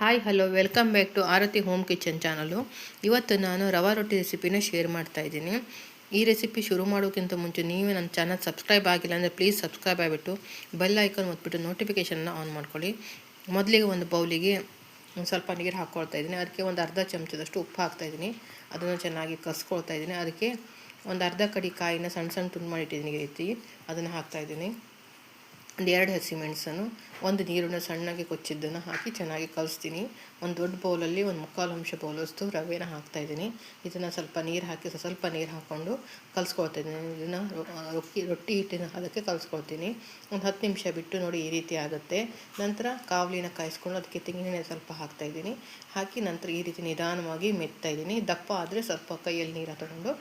Hi hello welcome back to Aarti home kitchen channel ಇವತ್ತು ನಾನು ರವಾ ರೊಟ್ಟಿ ರೆಸಿಪಿನ ಶೇರ್ ಮಾಡ್ತಾ ಇದ್ದೀನಿ. ಈ ರೆಸಿಪಿ ಶುರು ಮಾಡೋಕ್ಕಿಂತ ಮುಂಚೆ ನೀವೇ ನನ್ನ ಚಾನಲ್ ಸಬ್ಸ್ಕ್ರೈಬ್ ಆಗಿಲ್ಲ ಅಂದರೆ ಪ್ಲೀಸ್ ಸಬ್ಸ್ಕ್ರೈಬ್ ಆಗಿಬಿಟ್ಟು ಬೆಲ್ ಐಕನ್ ಒತ್ಬಿಟ್ಟು ನೋಟಿಫಿಕೇಷನ್ನ ಆನ್ ಮಾಡ್ಕೊಳ್ಳಿ. ಮೊದಲಿಗೆ ಒಂದು ಬೌಲಿಗೆ ಸ್ವಲ್ಪ ನೀರು ಹಾಕ್ಕೊಳ್ತಾ ಇದ್ದೀನಿ. ಅದಕ್ಕೆ ಒಂದು ಅರ್ಧ ಚಮಚದಷ್ಟು ಉಪ್ಪು ಹಾಕ್ತಾ ಇದ್ದೀನಿ. ಅದನ್ನು ಚೆನ್ನಾಗಿ ಕಸ್ಕೊಳ್ತಾ ಇದ್ದೀನಿ. ಅದಕ್ಕೆ ಒಂದು ಅರ್ಧ ಕಡಿ ಕಾಯಿನ ಸಣ್ಣ ಸಣ್ಣ ತುಂಡು ಮಾಡಿಟ್ಟಿದ್ದೀನಿ ರೀತಿ. ಅದನ್ನು ಹಾಕ್ತಾ ಇದ್ದೀನಿ. ಒಂದು ಎರಡು ಹಸಿಮೆಣಸನ್ನು ಒಂದು ನೀರನ್ನು ಸಣ್ಣಗೆ ಕೊಚ್ಚಿದ್ದನ್ನು ಹಾಕಿ ಚೆನ್ನಾಗಿ ಕಲಿಸ್ತೀನಿ. ಒಂದು ದೊಡ್ಡ ಬೌಲಲ್ಲಿ ಒಂದು ಮುಕ್ಕಾಲು ಅಂಶ ಬೌಲಷ್ಟು ರವೆನ ಹಾಕ್ತಾ ಇದ್ದೀನಿ. ಇದನ್ನು ಸ್ವಲ್ಪ ನೀರು ಹಾಕಿ, ಸ್ವಲ್ಪ ನೀರು ಹಾಕ್ಕೊಂಡು ಕಲಿಸ್ಕೊಳ್ತಾ ಇದ್ದೀನಿ. ಇದನ್ನು ರೊಟ್ಟಿ ರೊಟ್ಟಿ ಹಿಟ್ಟಿನ ಅದಕ್ಕೆ ಕಲಿಸ್ಕೊಳ್ತೀನಿ. ಒಂದು ಹತ್ತು ನಿಮಿಷ ಬಿಟ್ಟು ನೋಡಿ ಈ ರೀತಿ ಆಗುತ್ತೆ. ನಂತರ ಕಾವಲಿನ ಕಾಯಿಸ್ಕೊಂಡು ಅದಕ್ಕೆ ತೆಂಗಿನೆಣ್ಣೆ ಸ್ವಲ್ಪ ಹಾಕ್ತಾ ಇದ್ದೀನಿ. ಹಾಕಿ ನಂತರ ಈ ರೀತಿ ನಿಧಾನವಾಗಿ ಮೆತ್ತಾಯಿದ್ದೀನಿ ದಪ್ಪ ಆದರೆ ಸ್ವಲ್ಪ ಕೈಯಲ್ಲಿ ನೀರು ತಗೊಂಡು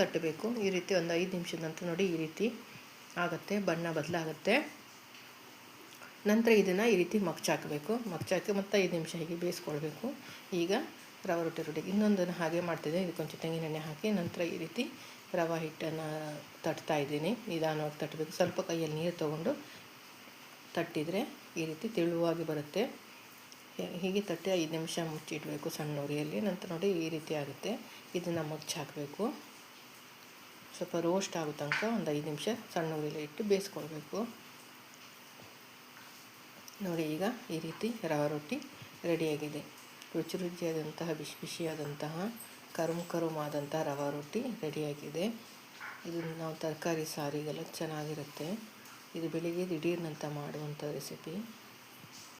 ತಟ್ಟಬೇಕು. ಈ ರೀತಿ ಒಂದು ಐದು ನಿಮಿಷದ ನಂತರ ನೋಡಿ ಈ ರೀತಿ ಆಗುತ್ತೆ, ಬಣ್ಣ ಬದಲಾಗುತ್ತೆ. ನಂತರ ಇದನ್ನು ಈ ರೀತಿ ಮಗ್ಚಾಕಬೇಕು. ಮಗ್ಚಾಕಿ ಮತ್ತು ಐದು ನಿಮಿಷ ಹೀಗೆ ಬೇಯಿಸ್ಕೊಳ್ಬೇಕು. ಈಗ ರವೆ ರೊಟ್ಟಿ ರೊಟ್ಟಿಗೆ ಇನ್ನೊಂದನ್ನು ಹಾಗೆ ಮಾಡ್ತಿದ್ದೀನಿ. ಇದು ಕೊಂಚ ತೆಂಗಿನೆಣ್ಣೆ ಹಾಕಿ ನಂತರ ಈ ರೀತಿ ರವೆ ಹಿಟ್ಟನ್ನು ತಟ್ತಾ ಇದ್ದೀನಿ. ನಿಧಾನವಾಗಿ ತಟ್ಟಬೇಕು ಸ್ವಲ್ಪ ಕೈಯಲ್ಲಿ ನೀರು ತೊಗೊಂಡು ತಟ್ಟಿದರೆ ಈ ರೀತಿ ತೆಳುವಾಗಿ ಬರುತ್ತೆ. ಹೀಗೆ ತಟ್ಟಿ ಐದು ನಿಮಿಷ ಮುಚ್ಚಿಡಬೇಕು ಸಣ್ಣ ಉರಿಯಲ್ಲಿ. ನಂತರ ನೋಡಿ ಈ ರೀತಿ ಆಗುತ್ತೆ. ಇದನ್ನು ಮಗ್ಚಾಕಬೇಕು. ಸ್ವಲ್ಪ ರೋಸ್ಟ್ ಆಗೋ ತನಕ ಒಂದು ಐದು ನಿಮಿಷ ಸಣ್ಣ ಉರಿಯಲ್ಲಿ ಇಟ್ಟು ಬೇಯಿಸ್ಕೊಳ್ಬೇಕು. ನೋಡಿ, ಈಗ ಈ ರೀತಿ ರವೆ ರೊಟ್ಟಿ ರೆಡಿಯಾಗಿದೆ. ರುಚಿ ರುಚಿಯಾದಂತಹ, ಬಿಸಿ ಬಿಸಿಯಾದಂತಹ ಕರುಮ್ ಕರುಮಾದಂತಹ ರವೆ ರೊಟ್ಟಿ ರೆಡಿಯಾಗಿದೆ. ಇದು ನಾವು ತರಕಾರಿ ಸಾರಿಗೆಲ್ಲ ಚೆನ್ನಾಗಿರುತ್ತೆ. ಇದು ಬೆಳಿಗ್ಗೆ ದಿಢೀರ್ನಂತ ಮಾಡುವಂಥ ರೆಸಿಪಿ